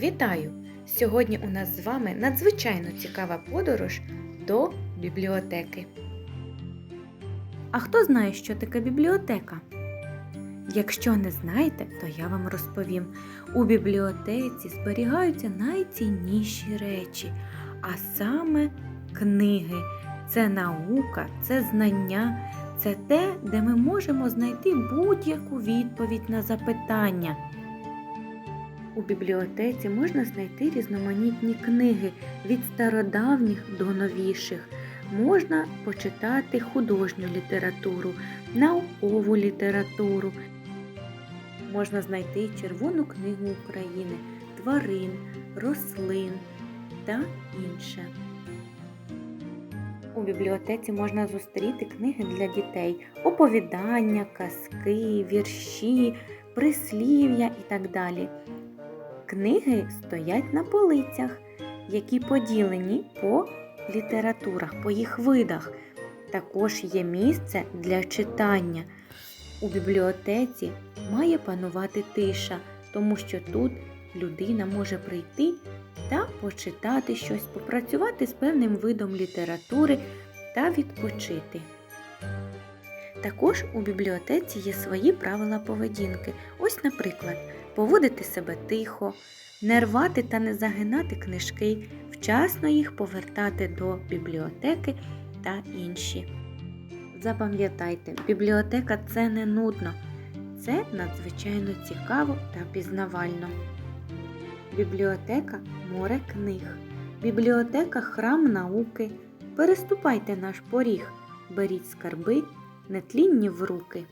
Вітаю! Сьогодні у нас з вами надзвичайно цікава подорож до бібліотеки. А хто знає, що таке бібліотека? Якщо не знаєте, то я вам розповім. У бібліотеці зберігаються найцінніші речі, а саме книги. Це наука, це знання, це те, де ми можемо знайти будь-яку відповідь на запитання. У бібліотеці можна знайти різноманітні книги від стародавніх до новіших. Можна почитати художню літературу, наукову літературу. Можна знайти Червону книгу України, тварин, рослин та інше. У бібліотеці можна зустріти книги для дітей, оповідання, казки, вірші, прислів'я і так далі. Книги стоять на полицях, які поділені по літературах, по їх видах. Також є місце для читання. У бібліотеці має панувати тиша, тому що тут людина може прийти та почитати щось, попрацювати з певним видом літератури та відпочити. Також у бібліотеці є свої правила поведінки. Ось, наприклад, поводити себе тихо, не рвати та не загинати книжки, вчасно їх повертати до бібліотеки та інші. Запам'ятайте, бібліотека це не нудно, це надзвичайно цікаво та пізнавально. Бібліотека море книг. Бібліотека храм науки. Переступайте наш поріг, беріть скарби, нетлінні в руки.